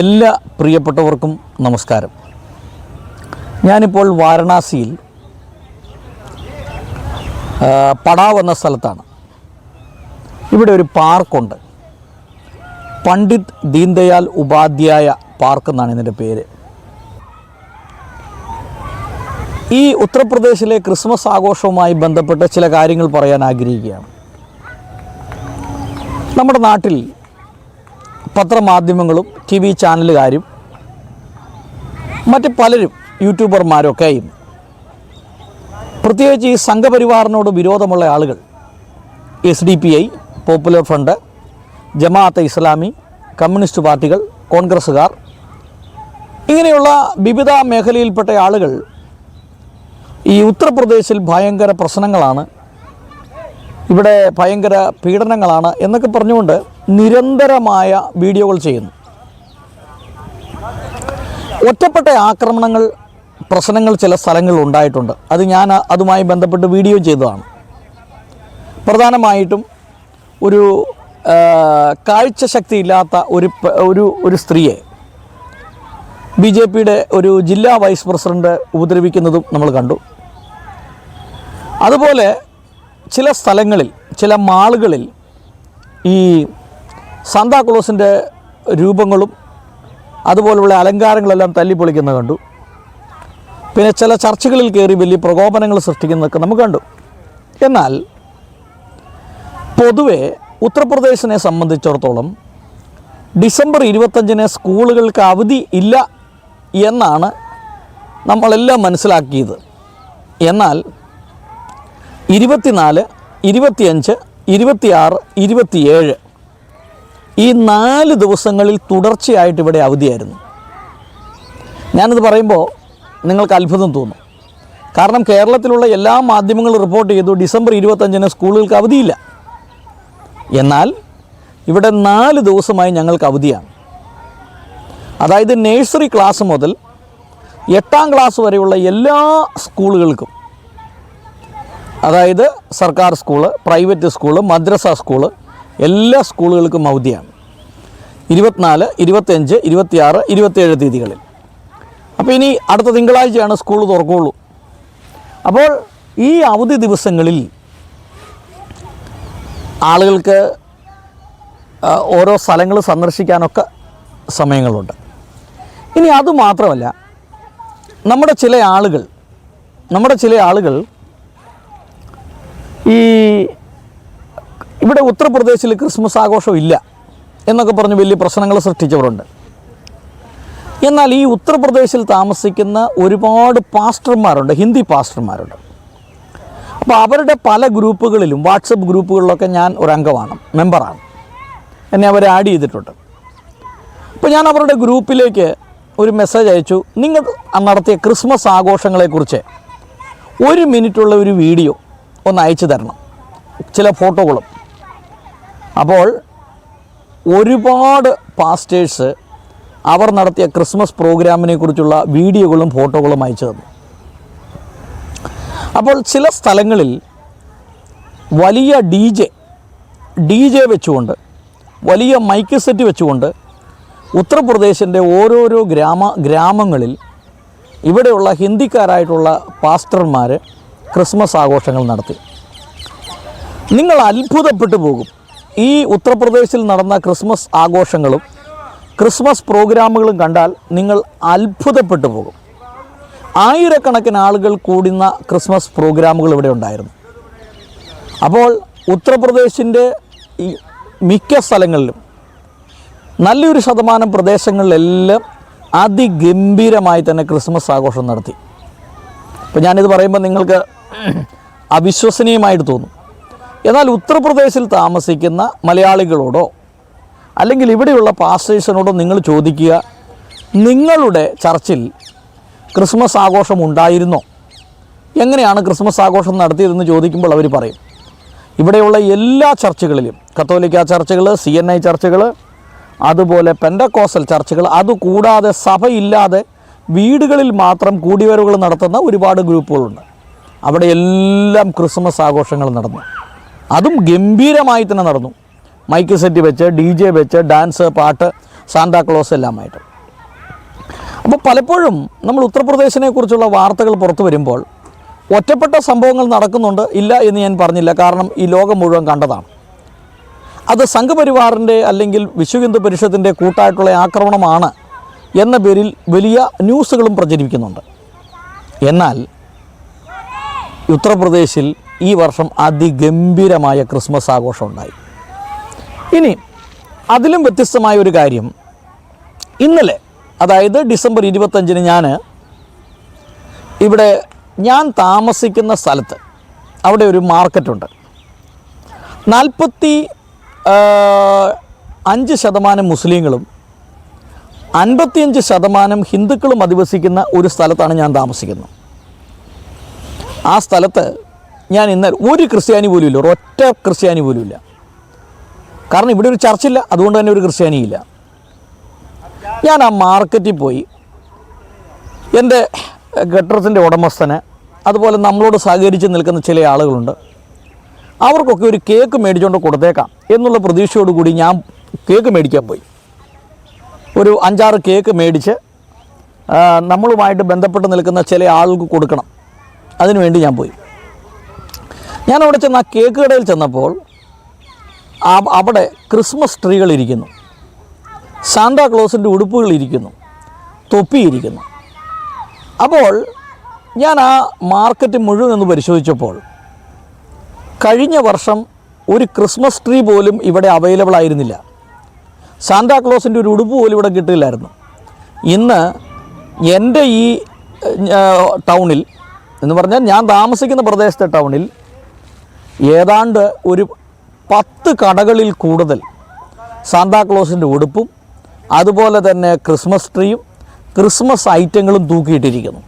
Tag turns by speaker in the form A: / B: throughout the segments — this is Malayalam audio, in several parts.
A: എല്ലാ പ്രിയപ്പെട്ടവർക്കും നമസ്കാരം. ഞാനിപ്പോൾ വാരണാസിയിൽ പടാവ് എന്ന സ്ഥലത്താണ്. ഇവിടെ ഒരു പാർക്കുണ്ട്. പണ്ഡിറ്റ് ദീൻദയാൽ ഉപാധ്യായ പാർക്ക് എന്നാണ് ഇതിന്റെ പേര്. ഈ ഉത്തർപ്രദേശിലെ ക്രിസ്മസ് ആഘോഷവുമായി ബന്ധപ്പെട്ട് ചില കാര്യങ്ങൾ പറയാൻ ആഗ്രഹിക്കുകയാണ്. നമ്മുടെ നാട്ടിൽ പത്രമാധ്യമങ്ങളും ടി വി ചാനലുകാരും മറ്റ് പലരും യൂട്യൂബർമാരൊക്കെയും പ്രത്യേകിച്ച് ഈ സംഘപരിവാറിനോട് വിരോധമുള്ള ആളുകൾ S D P I popular front Jamaat Islami communist പാർട്ടികൾ കോൺഗ്രസ്സുകാർ ഇങ്ങനെയുള്ള വിവിധ മേഖലയിൽപ്പെട്ട ആളുകൾ ഈ ഉത്തർപ്രദേശിൽ ഭയങ്കര പ്രശ്നങ്ങളാണ്. ഇവിടെ ഭയങ്കര പീഡനങ്ങളാണ് എന്നൊക്കെ പറഞ്ഞുകൊണ്ട് നിരന്തരമായ വീഡിയോകൾ ചെയ്യുന്നു. ഒറ്റപ്പെട്ട ആക്രമണങ്ങൾ പ്രശ്നങ്ങൾ ചില സ്ഥലങ്ങളിൽ ഉണ്ടായിട്ടുണ്ട്. അത് ഞാൻ അതുമായി ബന്ധപ്പെട്ട് വീഡിയോ ചെയ്തതാണ്. പ്രധാനമായിട്ടും ഒരു കാഴ്ച കാഴ്ചശക്തി ഇല്ലാത്ത ഒരു ഒരു ഒരു സ്ത്രീയെ ബി ജെ പിയുടെ ഒരു ജില്ലാ വൈസ് പ്രസിഡന്റ് ഉപദ്രവിക്കുന്നതും നമ്മൾ കണ്ടു. അതുപോലെ ചില സ്ഥലങ്ങളിൽ ചില മാളുകളിൽ ഈ സാന്താക്ലോസിന്റെ രൂപങ്ങളും അതുപോലുള്ള അലങ്കാരങ്ങളെല്ലാം തല്ലിപ്പൊളിക്കുന്നത് കണ്ടു. പിന്നെ ചില ചർച്ചകളിൽ കയറി വലിയ പ്രകോപനങ്ങൾ സൃഷ്ടിക്കുന്നതൊക്കെ നമുക്ക് കണ്ടു. എന്നാൽ പൊതുവെ ഉത്തർപ്രദേശിനെ സംബന്ധിച്ചിടത്തോളം ഡിസംബർ ഇരുപത്തഞ്ചിന് സ്കൂളുകൾക്ക് അവധി ഇല്ല എന്നാണ് നമ്മളെല്ലാം മനസ്സിലാക്കിയത്. എന്നാൽ ഇരുപത്തിനാല് ഇരുപത്തിയഞ്ച് ഇരുപത്തിയാറ് ഇരുപത്തിയേഴ് ഈ നാല് ദിവസങ്ങളിൽ തുടർച്ചയായിട്ട് ഇവിടെ അവധിയായിരുന്നു. ഞാനത് പറയുമ്പോൾ നിങ്ങൾക്ക് അത്ഭുതം തോന്നും. കാരണം കേരളത്തിലുള്ള എല്ലാ മാധ്യമങ്ങളും റിപ്പോർട്ട് ചെയ്തു ഡിസംബർ ഇരുപത്തഞ്ചിന് സ്കൂളുകൾക്ക് അവധിയില്ല. എന്നാൽ ഇവിടെ നാല് ദിവസമായി ഞങ്ങൾക്ക് അവധിയാണ്. അതായത് നേഴ്സറി ക്ലാസ് മുതൽ എട്ടാം ക്ലാസ് വരെയുള്ള എല്ലാ സ്കൂളുകൾക്കും അതായത് സർക്കാർ സ്കൂൾ പ്രൈവറ്റ് സ്കൂൾ മദ്രസ സ്കൂൾ എല്ലാ സ്കൂളുകൾക്കും അവധിയാണ്. ഇരുപത്തിനാല് ഇരുപത്തഞ്ച് ഇരുപത്തിയാറ് ഇരുപത്തിയേഴ് തീയതികളിൽ. അപ്പോൾ ഇനി അടുത്ത തിങ്കളാഴ്ചയാണ് സ്കൂൾ തുറക്കുള്ളൂ. അപ്പോൾ ഈ അവധി ദിവസങ്ങളിൽ ആളുകൾക്ക് ഓരോ സ്ഥലങ്ങൾ സന്ദർശിക്കാനൊക്കെ സമയങ്ങളുണ്ട്. ഇനി അതുമാത്രമല്ല നമ്മുടെ ചില ആളുകൾ നമ്മുടെ ചില ആളുകൾ ഈ ഇവിടെ ഉത്തർപ്രദേശിൽ ക്രിസ്മസ് ആഘോഷം ഇല്ല. എന്നൊക്കെ പറഞ്ഞ് വലിയ പ്രശ്നങ്ങൾ സൃഷ്ടിച്ചവരുണ്ട്. എന്നാൽ ഈ ഉത്തർപ്രദേശിൽ താമസിക്കുന്ന ഒരുപാട് പാസ്റ്റർമാരുണ്ട് ഹിന്ദി പാസ്റ്റർമാരുണ്ട്. അപ്പോൾ അവരുടെ പല ഗ്രൂപ്പുകളിലും വാട്സപ്പ് ഗ്രൂപ്പുകളിലൊക്കെ ഞാൻ ഒരു അംഗമാണ് മെമ്പറാണ്. എന്നെ അവർ ആഡ് ചെയ്തിട്ടുണ്ട്. അപ്പോൾ ഞാൻ അവരുടെ ഗ്രൂപ്പിലേക്ക് ഒരു മെസ്സേജ് അയച്ചു നിങ്ങൾ നടത്തിയ ക്രിസ്മസ് ആഘോഷങ്ങളെക്കുറിച്ച് ഒരു മിനിറ്റുള്ള ഒരു വീഡിയോ ഒന്ന് അയച്ചു തരണം ചില ഫോട്ടോകളും. അപ്പോൾ ഒരുപാട് പാസ്റ്റേഴ്സ് അവർ നടത്തിയ ക്രിസ്മസ് പ്രോഗ്രാമിനെ കുറിച്ചുള്ള വീഡിയോകളും ഫോട്ടോകളും അയച്ചു തന്നു. അപ്പോൾ ചില സ്ഥലങ്ങളിൽ വലിയ ഡി ജെ ഡി ജെ വെച്ചുകൊണ്ട് വലിയ മൈക്ക് സെറ്റ് വെച്ചുകൊണ്ട് ഉത്തർപ്രദേശിന്റെ ഓരോരോ ഗ്രാമ ഗ്രാമങ്ങളിൽ ഇവിടെയുള്ള ഹിന്ദിക്കാരായിട്ടുള്ള പാസ്റ്റർമാർ ക്രിസ്മസ് ആഘോഷങ്ങൾ നടത്തി. നിങ്ങൾ അത്ഭുതപ്പെട്ടു പോകും. ഈ ഉത്തർപ്രദേശിൽ നടന്ന ക്രിസ്മസ് ആഘോഷങ്ങളും ക്രിസ്മസ് പ്രോഗ്രാമുകളും കണ്ടാൽ നിങ്ങൾ അത്ഭുതപ്പെട്ടു പോകും. ആയിരക്കണക്കിന് ആളുകൾ കൂടുന്ന ക്രിസ്മസ് പ്രോഗ്രാമുകൾ ഇവിടെ ഉണ്ടായിരുന്നു. അപ്പോൾ ഉത്തർപ്രദേശിന്റെ ഈ മിക്ക സ്ഥലങ്ങളിലും നല്ലൊരു ശതമാനം പ്രദേശങ്ങളിലെല്ലാം അതിഗംഭീരമായി തന്നെ ക്രിസ്മസ് ആഘോഷം നടത്തി. അപ്പോൾ ഞാനിത് പറയുമ്പോൾ നിങ്ങൾക്ക് അവിശ്വസനീയമായിട്ട് തോന്നും. എന്നാൽ ഉത്തർപ്രദേശിൽ താമസിക്കുന്ന മലയാളികളോടോ അല്ലെങ്കിൽ ഇവിടെയുള്ള പാസ്റ്റേഴ്സിനോടോ നിങ്ങൾ ചോദിക്കുക നിങ്ങളുടെ ചർച്ചിൽ ക്രിസ്മസ് ആഘോഷം ഉണ്ടായിരുന്നോ? എങ്ങനെയാണ് ക്രിസ്മസ് ആഘോഷം നടത്തിയതെന്ന് ചോദിക്കുമ്പോൾ അവർ പറയും ഇവിടെയുള്ള എല്ലാ ചർച്ചുകളിലും കത്തോലിക്ക ചർച്ചുകൾ സി എൻ ഐ ചർച്ചുകൾ അതുപോലെ പെൻഡക്കോസൽ ചർച്ചുകൾ അതുകൂടാതെ സഭയില്ലാതെ വീടുകളിൽ മാത്രം കൂടിവരവുകൾ നടത്തുന്ന ഒരുപാട് ഗ്രൂപ്പുകളുണ്ട്. അവിടെ എല്ലാം ക്രിസ്മസ് ആഘോഷങ്ങൾ നടന്നു. അതും ഗംഭീരമായി തന്നെ നടന്നു. മൈക്ക് സെറ്റ് വെച്ച് ഡി ജെ വെച്ച് ഡാൻസ് പാട്ട് സാന്താക്ലോസ് എല്ലാമായിട്ട്. അപ്പോൾ പലപ്പോഴും നമ്മൾ ഉത്തർപ്രദേശിനെ കുറിച്ചുള്ള വാർത്തകൾ പുറത്തു വരുമ്പോൾ ഒറ്റപ്പെട്ട സംഭവങ്ങൾ നടക്കുന്നുണ്ട് ഇല്ല എന്ന് ഞാൻ പറഞ്ഞില്ല കാരണം ഈ ലോകം മുഴുവൻ കണ്ടതാണ്. അത് സംഘപരിവാറിന്റെ അല്ലെങ്കിൽ വിശ്വ ഹിന്ദു പരിഷത്തിന്റെ കൂട്ടായിട്ടുള്ള ആക്രമണമാണ് എന്ന പേരിൽ വലിയ ന്യൂസുകളും പ്രചരിപ്പിക്കുന്നുണ്ട്. എന്നാൽ ഉത്തർപ്രദേശിൽ ഈ വർഷം അതിഗംഭീരമായ ക്രിസ്മസ് ആഘോഷം ഉണ്ടായി. ഇനി അതിലും വ്യത്യസ്തമായ ഒരു കാര്യം ഇന്നലെ അതായത് ഡിസംബർ ഇരുപത്തഞ്ചിന് ഞാൻ ഇവിടെ ഞാൻ താമസിക്കുന്ന സ്ഥലത്ത് അവിടെ ഒരു മാർക്കറ്റുണ്ട്. നാൽപ്പത്തി അഞ്ച് ശതമാനം മുസ്ലിങ്ങളും അൻപത്തിയഞ്ച് ശതമാനം ഹിന്ദുക്കളും അധിവസിക്കുന്ന ഒരു സ്ഥലത്താണ് ഞാൻ താമസിക്കുന്നത്. ആ സ്ഥലത്ത് ഞാൻ ഇന്നലെ ഒരു ക്രിസ്ത്യാനി പോലും ഇല്ല ഒരൊറ്റ ക്രിസ്ത്യാനി പോലും ഇല്ല. കാരണം ഇവിടെ ഒരു ചർച്ചില്ല അതുകൊണ്ട് തന്നെ ഒരു ക്രിസ്ത്യാനിയില്ല ഞാൻ ആ മാർക്കറ്റിൽ പോയി എന്റെ ഗട്ടറത്തിന്റെ ഉടമസ്ഥന് അതുപോലെ നമ്മളോട് സഹകരിച്ച് നിൽക്കുന്ന ചില ആളുകളുണ്ട് അവർക്കൊക്കെ ഒരു കേക്ക് മേടിച്ചുകൊണ്ട് കൊടുത്തേക്കാം എന്നുള്ള പ്രതീക്ഷയോടുകൂടി ഞാൻ കേക്ക് മേടിക്കാൻ പോയി. ഒരു അഞ്ചാറ് കേക്ക് മേടിച്ച് നമ്മളുമായിട്ട് ബന്ധപ്പെട്ട് നിൽക്കുന്ന ചില ആൾക്ക് കൊടുക്കണം. അതിനുവേണ്ടി ഞാൻ പോയി. ഞാൻ അവിടെ ചെന്ന് ആ കേക്ക് കടയിൽ ചെന്നപ്പോൾ അവിടെ ക്രിസ്മസ് ട്രീകൾ ഇരിക്കുന്നു. സാന്താ ക്ലോസിന്റെ ഉടുപ്പുകൾ ഇരിക്കുന്നു. തൊപ്പിയിരിക്കുന്നു അപ്പോൾ ഞാൻ ആ മാർക്കറ്റ് മുഴുവൻ ഒന്ന് പരിശോധിച്ചപ്പോൾ കഴിഞ്ഞ വർഷം ഒരു ക്രിസ്മസ് ട്രീ പോലും ഇവിടെ അവൈലബിൾ ആയിരുന്നില്ല. സാന്താ ക്ലോസിന്റെ ഒരു ഉടുപ്പ് പോലും ഇവിടെ കിട്ടില്ലായിരുന്നു. ഇന്ന് എന്റെ ഈ ടൗണിൽ എന്ന് പറഞ്ഞാൽ ഞാൻ താമസിക്കുന്ന പ്രദേശത്തെ ടൗണിൽ ഏതാണ്ട് ഒരു പത്ത് കടകളിൽ കൂടുതൽ സാന്താക്ലോസിന്റെ ഉടുപ്പും അതുപോലെ തന്നെ ക്രിസ്മസ് ട്രീയും ക്രിസ്മസ് ഐറ്റങ്ങളും തൂക്കിയിട്ടിരിക്കുന്നു.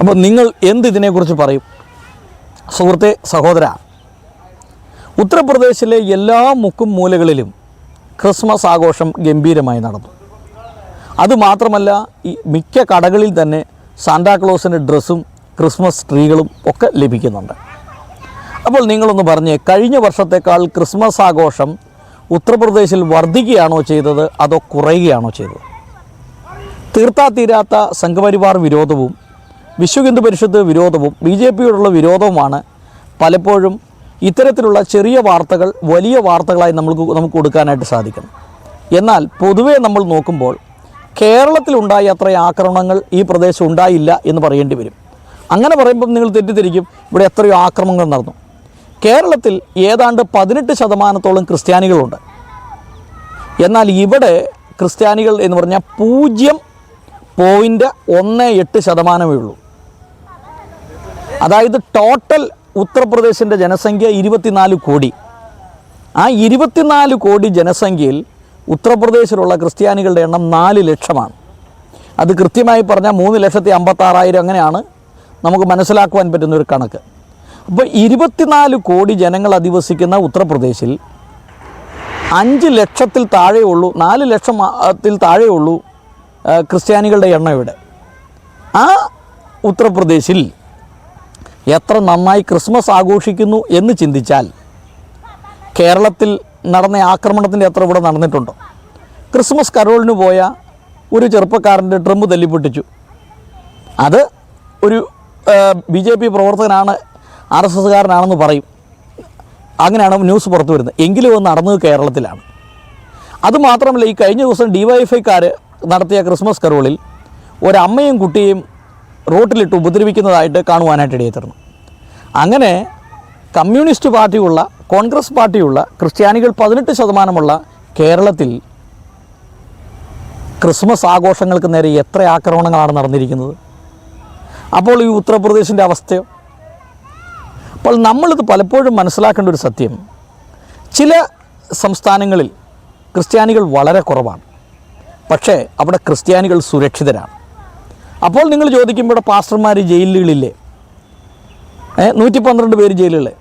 A: അപ്പോൾ നിങ്ങൾ എന്ത് ഇതിനെക്കുറിച്ച് പറയും? സുഹൃത്തെ സഹോദര ഉത്തർപ്രദേശിലെ എല്ലാ മുക്കും മൂലകളിലും ക്രിസ്മസ് ആഘോഷം ഗംഭീരമായി നടന്നു. അതുമാത്രമല്ല ഈ മിക്ക കടകളിൽ തന്നെ സാന്താക്ലോസിന്റെ ഡ്രസ്സും ക്രിസ്മസ് ട്രീകളും ഒക്കെ ലഭിക്കുന്നുണ്ട്. അപ്പോൾ നിങ്ങളൊന്ന് പറഞ്ഞ് കഴിഞ്ഞ വർഷത്തേക്കാൾ ക്രിസ്മസ് ആഘോഷം ഉത്തർപ്രദേശിൽ വർദ്ധിക്കുകയാണോ ചെയ്തത്? അതോ കുറയുകയാണോ ചെയ്തത്? തീർത്താ തീരാത്ത സംഘപരിവാർ വിരോധവും വിശ്വ ഹിന്ദു പരിഷത്ത് വിരോധവും ബി ജെ പിയോടുള്ള വിരോധവുമാണ് പലപ്പോഴും ഇത്തരത്തിലുള്ള ചെറിയ വാർത്തകൾ വലിയ വാർത്തകളായി നമുക്ക് നമുക്ക് കൊടുക്കാനായിട്ട് സാധിക്കണം. എന്നാൽ പൊതുവേ നമ്മൾ നോക്കുമ്പോൾ കേരളത്തിലുണ്ടായ അത്ര ആക്രമണങ്ങൾ ഈ പ്രദേശം ഉണ്ടായില്ല എന്ന് പറയേണ്ടി വരും. അങ്ങനെ പറയുമ്പം നിങ്ങൾ തെറ്റിദ്ധരിക്കും. ഇവിടെ എത്രയോ ആക്രമണങ്ങൾ നടന്നു. കേരളത്തിൽ ഏതാണ്ട് പതിനെട്ട് ശതമാനത്തോളം ക്രിസ്ത്യാനികളുണ്ട്. എന്നാൽ ഇവിടെ ക്രിസ്ത്യാനികൾ എന്ന് പറഞ്ഞാൽ പൂജ്യം പോയിന്റ് ഒന്ന് എട്ട് ശതമാനമേ ഉള്ളൂ. അതായത് ടോട്ടൽ ഉത്തർപ്രദേശിന്റെ ജനസംഖ്യ ഇരുപത്തിനാല് കോടി. ആ ഇരുപത്തിനാല് കോടി ജനസംഖ്യയിൽ ഉത്തർപ്രദേശിലുള്ള ക്രിസ്ത്യാനികളുടെ എണ്ണം നാല് ലക്ഷമാണ്. അത് കൃത്യമായി പറഞ്ഞാൽ മൂന്ന് ലക്ഷത്തി അമ്പത്താറായിരം അങ്ങനെയാണ് നമുക്ക് മനസ്സിലാക്കുവാൻ പറ്റുന്ന ഒരു കണക്ക്. അപ്പോൾ ഇരുപത്തിനാല് കോടി ജനങ്ങൾ അധിവസിക്കുന്ന ഉത്തർപ്രദേശിൽ അഞ്ച് ലക്ഷത്തിൽ താഴെയുള്ളൂ നാല് ലക്ഷത്തിൽ താഴെയുള്ളൂ ക്രിസ്ത്യാനികളുടെ എണ്ണം ഇവിടെ. ആ ഉത്തർപ്രദേശിൽ എത്ര നന്നായി ക്രിസ്മസ് ആഘോഷിക്കുന്നു എന്ന് ചിന്തിച്ചാൽ കേരളത്തിൽ നടന്ന ആക്രമണത്തിന്റെ എത്ര ഇവിടെ നടന്നിട്ടുണ്ടോ? ക്രിസ്മസ് കരോളിന് പോയ ഒരു ചെറുപ്പക്കാരന്റെ ട്രംപ് തല്ലിപ്പൊട്ടിച്ചു. അത് ഒരു ബി ജെ പി പ്രവർത്തകനാണ് ആർ എസ് എസ്സുകാരനാണെന്ന് പറയും. അങ്ങനെയാണ് ന്യൂസ് പുറത്തു വരുന്നത്. എങ്കിലും അത് നടന്നത് കേരളത്തിലാണ്. അതുമാത്രമല്ല ഈ കഴിഞ്ഞ ദിവസം ഡിവൈഎഫ്ഐക്കാർ നടത്തിയ ക്രിസ്മസ് കരോളിൽ ഒരമ്മയും കുട്ടിയും റോട്ടിലിട്ട് ഉപദ്രവിക്കുന്നതായിട്ട് കാണുവാനായിട്ട് ഇടയെത്തരണം അങ്ങനെ കമ്മ്യൂണിസ്റ്റ് പാർട്ടിയുള്ള കോൺഗ്രസ് പാർട്ടിയുള്ള ക്രിസ്ത്യാനികൾ പതിനെട്ട് ശതമാനമുള്ള കേരളത്തിൽ ക്രിസ്മസ് ആഘോഷങ്ങൾക്ക് നേരെ എത്ര ആക്രമണങ്ങളാണ് നടന്നിരിക്കുന്നത്? അപ്പോൾ ഈ ഉത്തർപ്രദേശിന്റെ അവസ്ഥയോ? അപ്പോൾ നമ്മളിത് പലപ്പോഴും മനസ്സിലാക്കേണ്ട ഒരു സത്യം. ചില സംസ്ഥാനങ്ങളിൽ ക്രിസ്ത്യാനികൾ വളരെ കുറവാണ്. പക്ഷേ അവിടെ ക്രിസ്ത്യാനികൾ സുരക്ഷിതരാണ്. അപ്പോൾ നിങ്ങൾ ചോദിക്കുമ്പോൾ ഇവിടെ പാസ്റ്റർമാർ ജയിലുകളില്ലേ? നൂറ്റി പന്ത്രണ്ട് പേര് ജയിലുകളിലെ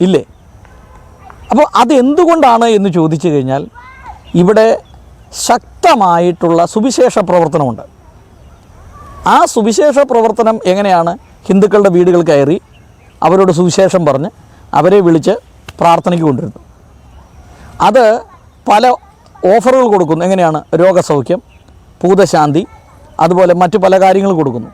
A: ഇല്ലേ? അപ്പോൾ അതെന്തുകൊണ്ടാണ് എന്ന് ചോദിച്ചു കഴിഞ്ഞാൽ ഇവിടെ ശക്തമായിട്ടുള്ള സുവിശേഷ പ്രവർത്തനമുണ്ട്. ആ സുവിശേഷ പ്രവർത്തനം എങ്ങനെയാണ് ഹിന്ദുക്കളുടെ വീടുകൾ കയറി അവരോട് സുവിശേഷം പറഞ്ഞ് അവരെ വിളിച്ച് പ്രാർത്ഥനയ്ക്ക് കൊണ്ടിരുന്നു അത് പല ഓഫറുകൾ കൊടുക്കുന്നു. എങ്ങനെയാണ്? രോഗസൗഖ്യം ഭൂതശാന്തി അതുപോലെ മറ്റു പല കാര്യങ്ങളും കൊടുക്കുന്നു.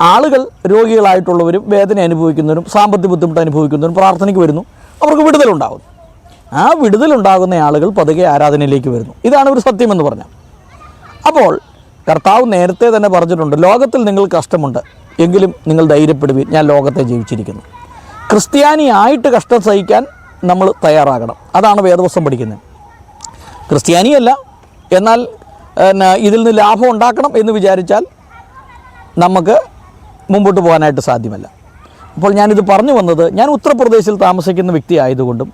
A: ആളുകൾ രോഗികളായിട്ടുള്ളവരും വേദന അനുഭവിക്കുന്നവരും സാമ്പത്തിക ബുദ്ധിമുട്ട് അനുഭവിക്കുന്നവരും പ്രാർത്ഥനയ്ക്ക് വരുന്നു. അവർക്ക് വിടുതലുണ്ടാകുന്നു ആ വിടുതലുണ്ടാകുന്ന ആളുകൾ പതുക്കെ ആരാധനയിലേക്ക് വരുന്നു. ഇതാണ് ഒരു സത്യമെന്ന് പറഞ്ഞാൽ. അപ്പോൾ കർത്താവ് നേരത്തെ തന്നെ പറഞ്ഞിട്ടുണ്ട് ലോകത്തിൽ നിങ്ങൾ കഷ്ടമുണ്ട്. എങ്കിലും നിങ്ങൾ ധൈര്യപ്പെടുവീൻ. ഞാൻ ലോകത്തെ ജീവിച്ചിരിക്കുന്നു. ക്രിസ്ത്യാനിയായിട്ട് കഷ്ടം സഹിക്കാൻ നമ്മൾ തയ്യാറാകണം. അതാണ് വേദവസ്വം പഠിക്കുന്നത്. ക്രിസ്ത്യാനിയല്ല. എന്നാൽ ഇതിൽ നിന്ന് ലാഭം ഉണ്ടാക്കണം എന്ന് വിചാരിച്ചാൽ നമുക്ക് മുമ്പോട്ട് പോകാനായിട്ട് സാധ്യമല്ല. അപ്പോൾ ഞാനിത് പറഞ്ഞു വന്നത് ഞാൻ ഉത്തർപ്രദേശിൽ താമസിക്കുന്ന വ്യക്തി ആയതുകൊണ്ടും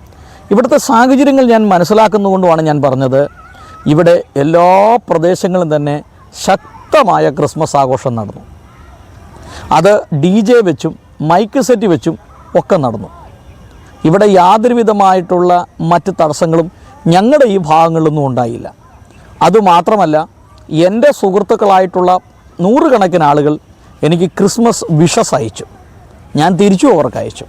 A: ഇവിടുത്തെ സാഹചര്യങ്ങൾ ഞാൻ മനസ്സിലാക്കുന്നതുകൊണ്ടുമാണ് ഞാൻ പറഞ്ഞത് ഇവിടെ എല്ലാ പ്രദേശങ്ങളും തന്നെ ശക്തമായ ക്രിസ്മസ് ആഘോഷം നടന്നു. അത് ഡി ജെ വെച്ചും മൈക്ക് സെറ്റ് വെച്ചും ഒക്കെ നടന്നു. ഇവിടെ യാതൊരുവിധമായിട്ടുള്ള മറ്റ് തടസ്സങ്ങളും ഞങ്ങളുടെ ഈ ഭാഗങ്ങളിലൊന്നും ഉണ്ടായില്ല. അതുമാത്രമല്ല എന്റെ സുഹൃത്തുക്കളായിട്ടുള്ള നൂറുകണക്കിന് ആളുകൾ എനിക്ക് ക്രിസ്മസ് വിഷസ് അയച്ചു. ഞാൻ തിരിച്ചു അവർക്ക് അയച്ചു.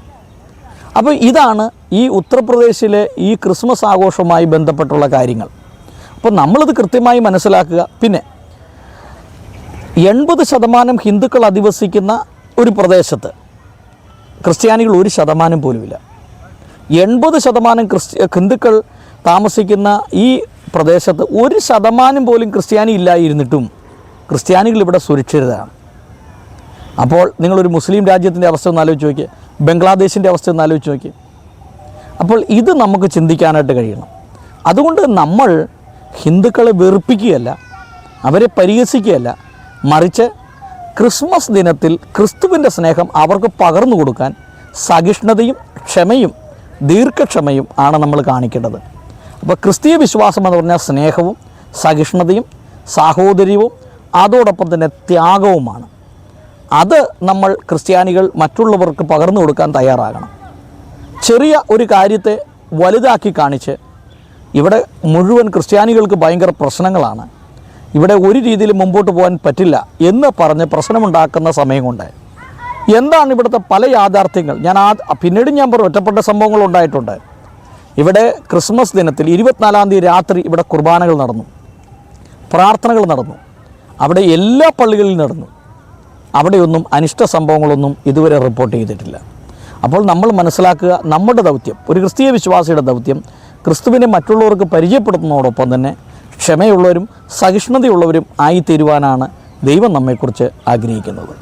A: അപ്പോൾ ഇതാണ് ഈ ഉത്തർപ്രദേശിലെ ഈ ക്രിസ്മസ് ആഘോഷവുമായി ബന്ധപ്പെട്ടുള്ള കാര്യങ്ങൾ. അപ്പോൾ നമ്മളിത് കൃത്യമായി മനസ്സിലാക്കുക. പിന്നെ എൺപത് ശതമാനം ഹിന്ദുക്കൾ അധിവസിക്കുന്ന ഒരു പ്രദേശത്ത് ക്രിസ്ത്യാനികൾ ഒരു ശതമാനം പോലുമില്ല. എൺപത് ശതമാനം ക്രിസ്ത്യ ഹിന്ദുക്കൾ താമസിക്കുന്ന ഈ പ്രദേശത്ത് ഒരു ശതമാനം പോലും ക്രിസ്ത്യാനി ഇല്ലായിരുന്നിട്ടും ക്രിസ്ത്യാനികൾ ഇവിടെ സുരക്ഷിതരാണ്. അപ്പോൾ നിങ്ങളൊരു മുസ്ലിം രാജ്യത്തിന്റെ അവസ്ഥ ഒന്ന് ആലോചിച്ച് നോക്കി ബംഗ്ലാദേശിന്റെ അവസ്ഥ ഒന്ന് ആലോചിച്ച് നോക്കി അപ്പോൾ ഇത് നമുക്ക് ചിന്തിക്കാനായിട്ട് കഴിയണം. അതുകൊണ്ട് നമ്മൾ ഹിന്ദുക്കളെ വെറുപ്പിക്കുകയല്ല അവരെ പരിഹസിക്കുകയല്ല മറിച്ച് ക്രിസ്മസ് ദിനത്തിൽ ക്രിസ്തുവിന്റെ സ്നേഹം അവർക്ക് പകർന്നു കൊടുക്കാൻ സഹിഷ്ണുതയും ക്ഷമയും ദീർഘക്ഷമയും ആണ് നമ്മൾ കാണിക്കേണ്ടത്. അപ്പോൾ ക്രിസ്തീയ വിശ്വാസം എന്ന് പറഞ്ഞാൽ സ്നേഹവും സഹിഷ്ണുതയും സാഹോദര്യവും അതോടൊപ്പം തന്നെ ത്യാഗവുമാണ്. അത് നമ്മൾ ക്രിസ്ത്യാനികൾ മറ്റുള്ളവർക്ക് പകർന്നു കൊടുക്കാൻ തയ്യാറാകണം. ചെറിയ ഒരു കാര്യത്തെ വലുതാക്കി കാണിച്ച് ഇവിടെ മുഴുവൻ ക്രിസ്ത്യാനികൾക്ക് ഭയങ്കര പ്രശ്നങ്ങളാണ്. ഇവിടെ ഒരു രീതിയിൽ മുമ്പോട്ട് പോകാൻ പറ്റില്ല എന്ന് പറഞ്ഞ് പ്രശ്നമുണ്ടാക്കുന്ന സമയം കൊണ്ട്. എന്താണ് ഇവിടുത്തെ പല യാഥാർത്ഥ്യങ്ങൾ? ഞാൻ ആ പിന്നീട് ഞാൻ പറഞ്ഞു ഒറ്റപ്പെട്ട സംഭവങ്ങൾ ഉണ്ടായിട്ടുണ്ട്. ഇവിടെ ക്രിസ്മസ് ദിനത്തിൽ ഇരുപത്തിനാലാം തീയതി രാത്രി ഇവിടെ കുർബാനകൾ നടന്നു. പ്രാർത്ഥനകൾ നടന്നു. അവിടെ എല്ലാ പള്ളികളിലും നടന്നു. അവിടെയൊന്നും അനിഷ്ട സംഭവങ്ങളൊന്നും ഇതുവരെ റിപ്പോർട്ട് ചെയ്തിട്ടില്ല. അപ്പോൾ നമ്മൾ മനസ്സിലാക്കുക നമ്മുടെ ദൗത്യം ഒരു ക്രിസ്തീയ വിശ്വാസിയുടെ ദൗത്യം ക്രിസ്തുവിനെ മറ്റുള്ളവർക്ക് പരിചയപ്പെടുത്തുന്നതോടൊപ്പം തന്നെ ക്ഷമയുള്ളവരും സഹിഷ്ണുതയുള്ളവരും ആയിത്തീരുവാനാണ് ദൈവം നമ്മെക്കുറിച്ച് ആഗ്രഹിക്കുന്നത്.